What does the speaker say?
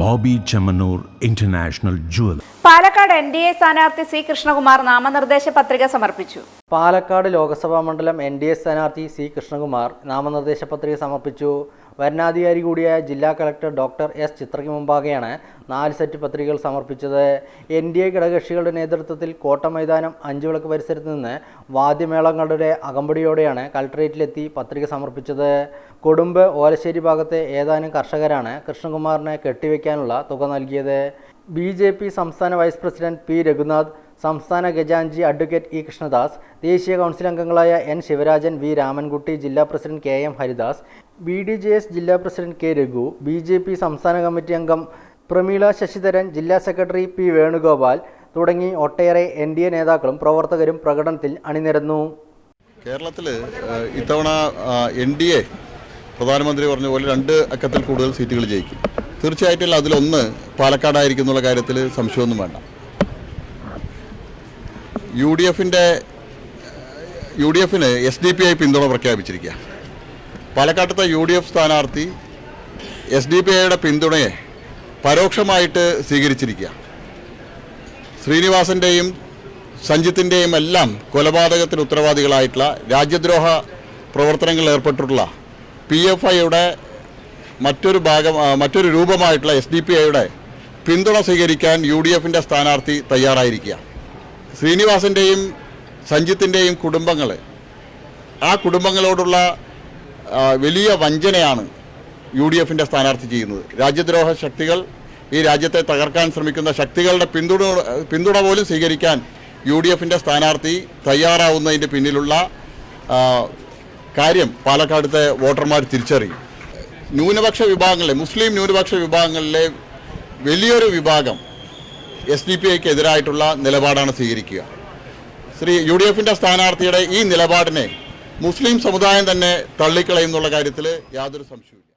Bobby Chemmanur international jewel. Palakkad N D A സ്ഥാനാർത്ഥി C Krishnakumar നാമനിർദ്ദേശ പത്രിക സമർപ്പിച്ചു. പാലക്കാട് ലോക്സഭാ മണ്ഡലം എൻ ഡി എ സ്ഥാനാർത്ഥി സി കൃഷ്ണകുമാർ നാമനിർദ്ദേശ പത്രിക സമർപ്പിച്ചു. വരണാധികാരി കൂടിയായ ജില്ലാ കളക്ടർ ഡോക്ടർ എസ് ചിത്രയ്ക്ക് മുമ്പാകെയാണ് നാല് സെറ്റ് പത്രികകൾ സമർപ്പിച്ചത്. എൻ ഡി എ ഘടകകക്ഷികളുടെ നേതൃത്വത്തിൽ കോട്ട മൈതാനം അഞ്ചുവിളക്ക് പരിസരത്ത് നിന്ന് വാദ്യമേളങ്ങളുടെ അകമ്പടിയോടെയാണ് കളക്ടറേറ്റിലെത്തി പത്രിക സമർപ്പിച്ചത്. കൊടുമ്പ് ഓലശ്ശേരി ഭാഗത്തെ ഏതാനും കർഷകരാണ് കൃഷ്ണകുമാറിനെ കെട്ടിവെക്കാനുള്ള തുക നൽകിയത്. ബി ജെ പി സംസ്ഥാന വൈസ് പ്രസിഡന്റ് പി രഘുനാഥ് സംസ്ഥാന ഖജാൻജി അഡ്വക്കേറ്റ് ഇ കൃഷ്ണദാസ് ദേശീയ കൗൺസിൽ അംഗങ്ങളായ എൻ ശിവരാജൻ വി രാമൻകുട്ടി ജില്ലാ president K M Haridas B D J S ജില്ലാ president K Raghu B J P സംസ്ഥാന കമ്മിറ്റി അംഗം പ്രമീള ശശിധരൻ ജില്ലാ സെക്രട്ടറി പി വേണുഗോപാൽ തുടങ്ങി ഒട്ടേറെ എൻ ഡി എ നേതാക്കളും പ്രവർത്തകരും പ്രകടനത്തിൽ അണിനിരന്നു. കേരളത്തിൽ ഇത്തവണ എൻ ഡി എ പ്രധാനമന്ത്രി പറഞ്ഞ പോലെ രണ്ട് അക്കത്തിൽ കൂടുതൽ സീറ്റുകൾ ജയിക്കും. തീർച്ചയായിട്ടും അതിലൊന്ന് പാലക്കാടായിരിക്കും എന്നുള്ള കാര്യത്തിൽ സംശയമൊന്നും വേണ്ട. യു ഡി എഫിന്റെ യു ഡി എഫിന് എസ് ഡി പി ഐ പിന്തുണ പ്രഖ്യാപിച്ചിരിക്കുക. പാലക്കാട്ടത്തെ യു ഡി എഫ് സ്ഥാനാർത്ഥി എസ് ഡി പി ഐയുടെ പിന്തുണയെ പരോക്ഷമായിട്ട് സ്വീകരിച്ചിരിക്കുക. ശ്രീനിവാസന്റെയും സഞ്ജിത്തിന്റെയും എല്ലാം കൊലപാതകത്തിന് ഉത്തരവാദികളായിട്ടുള്ള രാജ്യദ്രോഹ പ്രവർത്തനങ്ങളിൽ ഏർപ്പെട്ടിട്ടുള്ള പി എഫ് ഐയുടെ മറ്റൊരു ഭാഗം മറ്റൊരു രൂപമായിട്ടുള്ള എസ് ഡി പി ഐയുടെ പിന്തുണ സ്വീകരിക്കാൻ യു ഡി എഫിന്റെ സ്ഥാനാർത്ഥി തയ്യാറായിരിക്കുക. ശ്രീനിവാസന്റെയും സഞ്ജിത്തിന്റെയും കുടുംബങ്ങൾ ആ കുടുംബങ്ങളോടുള്ള വലിയ വഞ്ചനയാണ് യു ഡി എഫിന്റെ സ്ഥാനാർത്ഥി ചെയ്യുന്നത്. രാജ്യദ്രോഹ ശക്തികൾ ഈ രാജ്യത്തെ തകർക്കാൻ ശ്രമിക്കുന്ന ശക്തികളുടെ പിന്തുണ പിന്തുണ പോലും സ്വീകരിക്കാൻ യു ഡി എഫിന്റെ സ്ഥാനാർത്ഥി തയ്യാറാവുന്നതിന്റെ പിന്നിലുള്ള കാര്യം പാലക്കാടത്തെ വോട്ടർമാർ തിരിച്ചറിയും. ന്യൂനപക്ഷ വിഭാഗങ്ങളിലെ മുസ്ലിം ന്യൂനപക്ഷ വിഭാഗങ്ങളിലെ വലിയൊരു വിഭാഗം എസ് ഡി പി ഐക്ക് എതിരായിട്ടുള്ള നിലപാടാണ് സ്വീകരിക്കുക. ശ്രീ യു ഡി എഫിന്റെ സ്ഥാനാർത്ഥിയുടെ ഈ നിലപാടിനെ മുസ്ലിം സമുദായം തന്നെ തള്ളിക്കളയുന്നുള്ള കാര്യത്തിൽ യാതൊരു സംശയവും